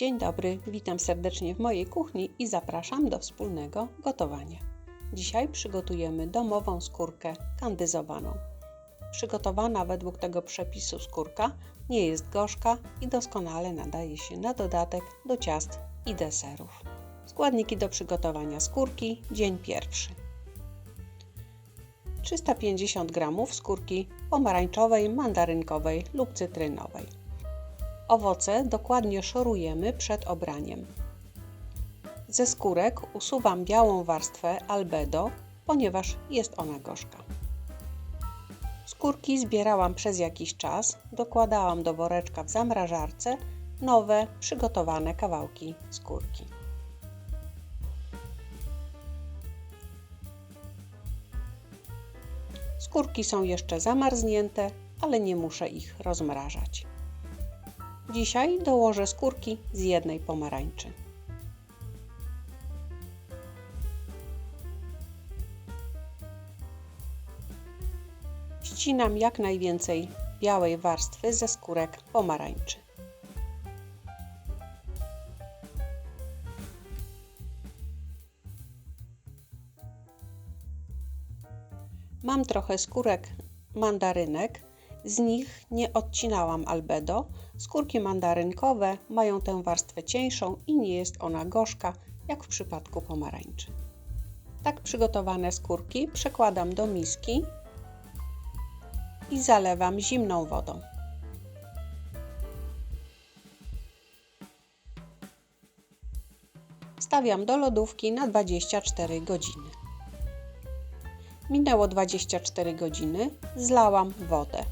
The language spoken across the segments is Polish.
Dzień dobry, witam serdecznie w mojej kuchni i zapraszam do wspólnego gotowania. Dzisiaj przygotujemy domową skórkę kandyzowaną. Przygotowana według tego przepisu skórka nie jest gorzka i doskonale nadaje się na dodatek do ciast i deserów. Składniki do przygotowania skórki, dzień pierwszy. 350 g skórki pomarańczowej, mandarynkowej lub cytrynowej. Owoce dokładnie szorujemy przed obraniem. Ze skórek usuwam białą warstwę albedo, ponieważ jest ona gorzka. Skórki zbierałam przez jakiś czas, dokładałam do woreczka w zamrażarce nowe, przygotowane kawałki skórki. Skórki są jeszcze zamarznięte, ale nie muszę ich rozmrażać. Dzisiaj dołożę skórki z jednej pomarańczy. Ścinam jak najwięcej białej warstwy ze skórek pomarańczy. Mam trochę skórek mandarynek, z nich nie odcinałam albedo. Skórki mandarynkowe mają tę warstwę cieńszą i nie jest ona gorzka, jak w przypadku pomarańczy. Tak przygotowane skórki przekładam do miski i zalewam zimną wodą. Stawiam do lodówki na 24 godziny. Minęło 24 godziny, zlałam wodę.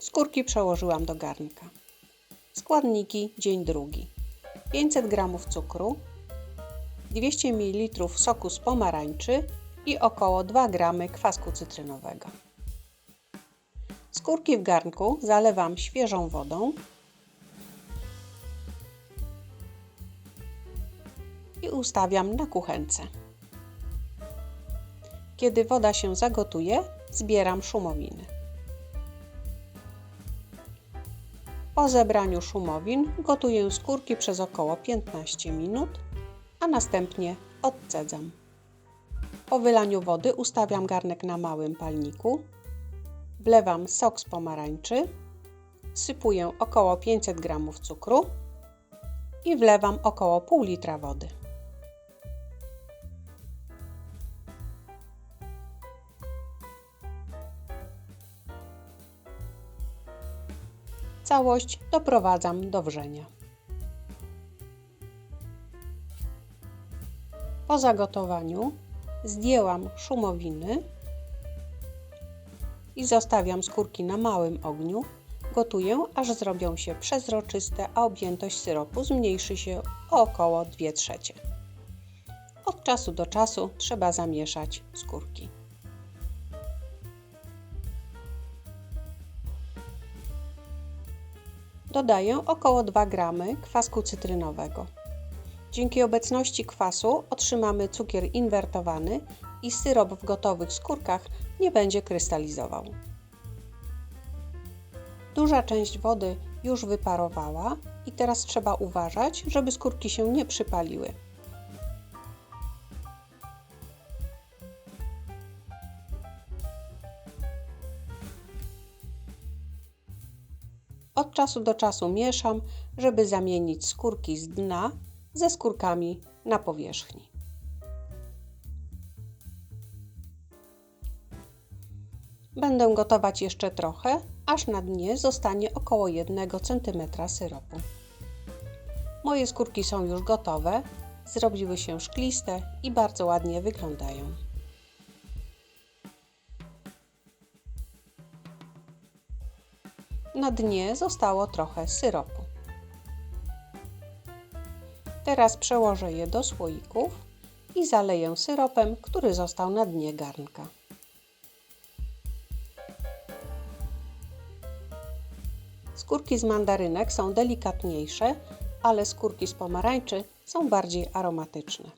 Skórki przełożyłam do garnka. Składniki dzień drugi. 500 g cukru, 200 ml soku z pomarańczy i około 2 g kwasku cytrynowego. Skórki w garnku zalewam świeżą wodą i ustawiam na kuchence. Kiedy woda się zagotuje, zbieram szumowiny. Po zebraniu szumowin gotuję skórki przez około 15 minut, a następnie odcedzam. Po wylaniu wody ustawiam garnek na małym palniku, wlewam sok z pomarańczy, sypuję około 500 g cukru i wlewam około pół litra wody. Całość doprowadzam do wrzenia. Po zagotowaniu zdjęłam szumowiny i zostawiam skórki na małym ogniu. Gotuję, aż zrobią się przezroczyste, a objętość syropu zmniejszy się o około 2 trzecie. Od czasu do czasu trzeba zamieszać skórki. Dodaję około 2 g kwasku cytrynowego. Dzięki obecności kwasu otrzymamy cukier inwertowany i syrop w gotowych skórkach nie będzie krystalizował. Duża część wody już wyparowała i teraz trzeba uważać, żeby skórki się nie przypaliły. Od czasu do czasu mieszam, żeby zamienić skórki z dna ze skórkami na powierzchni. Będę gotować jeszcze trochę, aż na dnie zostanie około 1 cm syropu. Moje skórki są już gotowe, zrobiły się szkliste i bardzo ładnie wyglądają. Na dnie zostało trochę syropu. Teraz przełożę je do słoików i zaleję syropem, który został na dnie garnka. Skórki z mandarynek są delikatniejsze, ale skórki z pomarańczy są bardziej aromatyczne.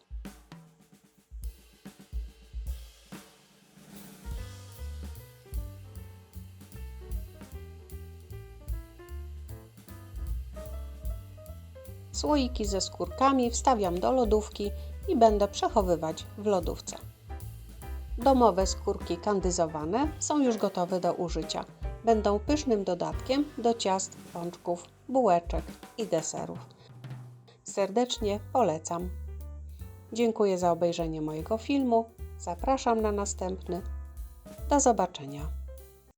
Słoiki ze skórkami wstawiam do lodówki i będę przechowywać w lodówce. Domowe skórki kandyzowane są już gotowe do użycia. Będą pysznym dodatkiem do ciast, pączków, bułeczek i deserów. Serdecznie polecam. Dziękuję za obejrzenie mojego filmu. Zapraszam na następny. Do zobaczenia.